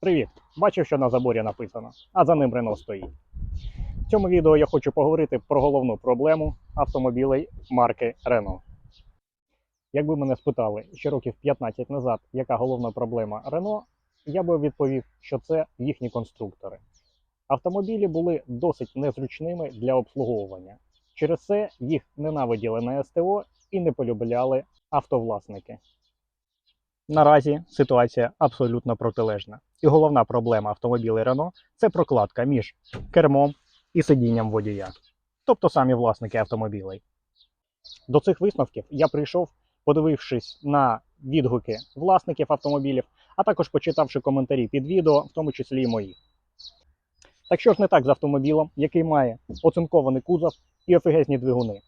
Привіт! Бачив, що на заборі написано, а за ним Рено стоїть. В цьому відео я хочу поговорити про головну проблему автомобілей марки Renault. Якби мене спитали ще років 15 назад, яка головна проблема Renault, я би відповів, що це їхні конструктори. Автомобілі були досить незручними для обслуговування. Через це їх ненавиділи на СТО і не полюбляли автовласники. Наразі ситуація абсолютно протилежна. І головна проблема автомобілів Renault – це прокладка між кермом і сидінням водія, тобто самі власники автомобілей. До цих висновків я прийшов, подивившись на відгуки власників автомобілів, а також почитавши коментарі під відео, в тому числі і мої. Так що ж не так з автомобілем, який має оцинкований кузов і офігезні двигуни.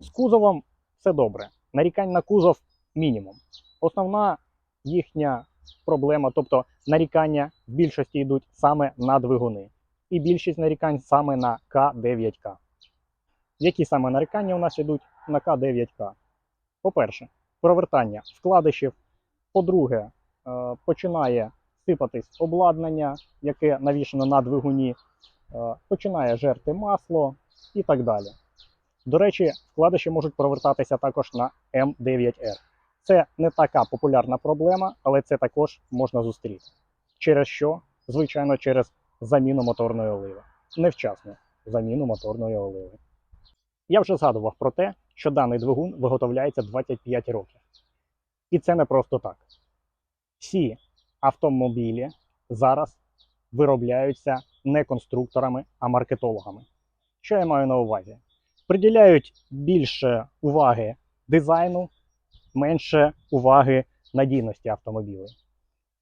З кузовом все добре. Нарікань на кузов мінімум. Основна їхня проблема, тобто нарікання в більшості йдуть саме на двигуни. І більшість нарікань саме на К9К. Які саме нарікання у нас йдуть на К9К? По-перше, провертання вкладишів. По-друге, е, починає сипатись обладнання, яке навішено на двигуні, е, починає жерти масло і так далі. До речі, вкладиші можуть провертатися також на М9Р. Це не така популярна проблема, але це також можна зустріти. Через що? Звичайно, через заміну моторної оливи. Невчасну заміну моторної оливи. Я вже згадував про те, що даний двигун виготовляється 25 років. І це не просто так. Всі автомобілі зараз виробляються не конструкторами, а маркетологами. Що я маю на увазі? Приділяють більше уваги дизайну, менше уваги надійності автомобілів.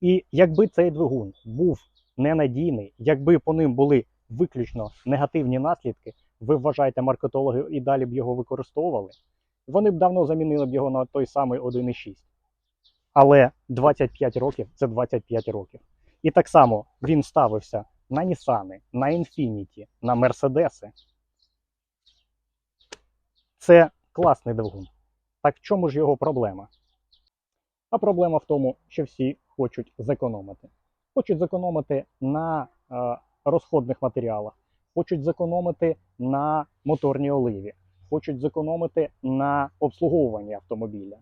І якби цей двигун був ненадійний, якби по ним були виключно негативні наслідки, ви вважаєте, маркетологи і далі б його використовували, вони б давно замінили б його на той самий 1.6. Але 25 років це 25 років. І так само він ставився на Нісани, на Інфініті, на Мерседеси. Це класний двигун. Так в чому ж його проблема? А проблема в тому, що всі хочуть зекономити. Хочуть зекономити на е, розходних матеріалах, хочуть зекономити на моторній оливі, хочуть зекономити на обслуговуванні автомобіля.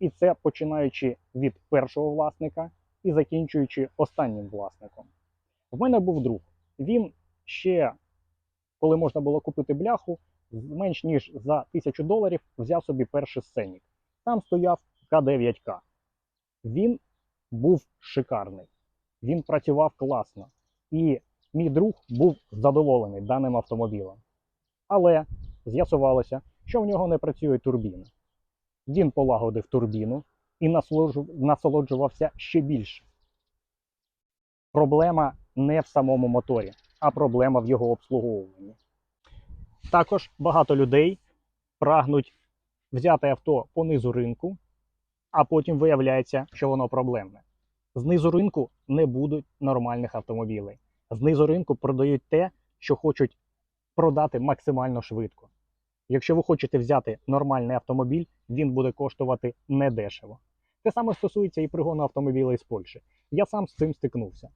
І це починаючи від першого власника і закінчуючи останнім власником. В мене був друг. Він ще, коли можна було купити бляху, менш ніж за тисячу доларів взяв собі перший сценік. Там стояв К9К. Він був шикарний, він працював класно. І мій друг був задоволений даним автомобілем. Але з'ясувалося, що в нього не працює турбіна. Він полагодив турбіну і насолоджувався ще більше. Проблема не в самому моторі, а проблема в його обслуговуванні. Також багато людей прагнуть взяти авто по низу ринку, а потім виявляється, що воно проблемне. Знизу ринку не будуть нормальних автомобілей. Знизу ринку продають те, що хочуть продати максимально швидко. Якщо ви хочете взяти нормальний автомобіль, він буде коштувати недешево. Те саме стосується і пригону автомобілей з Польщі. Я сам з цим стикнувся.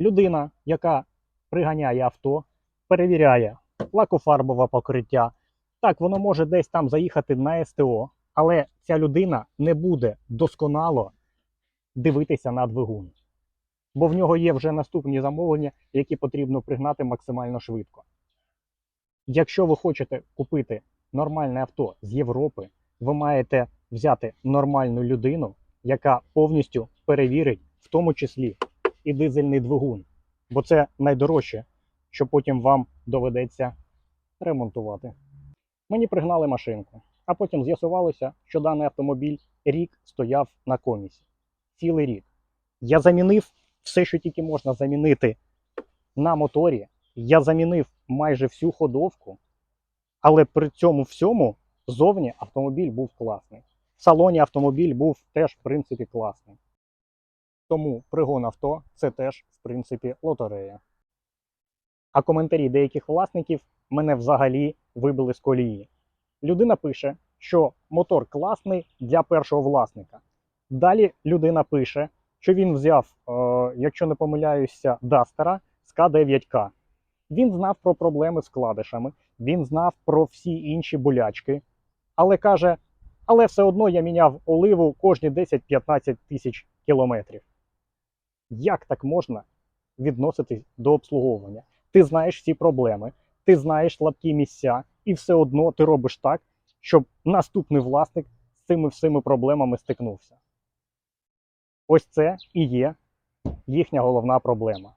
Людина, яка приганяє авто, перевіряє лакофарбове покриття. Так, воно може десь там заїхати на СТО, але ця людина не буде досконало дивитися на двигун. Бо в нього є вже наступні замовлення, які потрібно пригнати максимально швидко. Якщо ви хочете купити нормальне авто з Європи, ви маєте взяти нормальну людину, яка повністю перевірить, в тому числі і дизельний двигун. Бо це найдорожче, що потім вам доведеться ремонтувати. Мені пригнали машинку, а потім з'ясувалося, що даний автомобіль рік стояв на комісі. Цілий рік. Я замінив все, що тільки можна замінити на моторі. Я замінив майже всю ходовку, але при цьому всьому зовні автомобіль був класний. В салоні автомобіль був теж, в принципі, класний. Тому пригон авто це теж, в принципі, лотерея. А коментарі деяких власників мене взагалі вибили з колії. Людина пише, що мотор класний для першого власника. Далі людина пише, що він взяв, е, якщо не помиляюся, Дастера з К9К. Він знав про проблеми з вкладишами, він знав про всі інші болячки, але каже: але все одно я міняв оливу кожні 10-15 тисяч кілометрів. Як так можна відноситись до обслуговування? Ти знаєш всі проблеми, ти знаєш слабкі місця, і все одно ти робиш так, щоб наступний власник з цими всіми проблемами стикнувся. Ось це і є їхня головна проблема.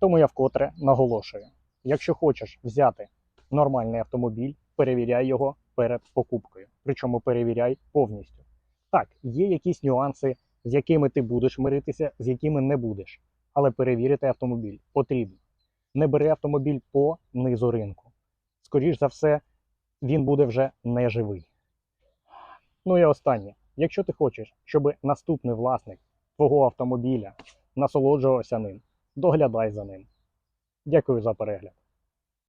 Тому я вкотре наголошую: якщо хочеш взяти нормальний автомобіль, перевіряй його перед покупкою. Причому перевіряй повністю. Так, є якісь нюанси, з якими ти будеш миритися, з якими не будеш. Але перевірити автомобіль потрібно. Не бери автомобіль по низу ринку. Скоріш за все, він буде вже неживий. Ну і останнє. Якщо ти хочеш, щоб наступний власник твого автомобіля насолоджувався ним, доглядай за ним. Дякую за перегляд.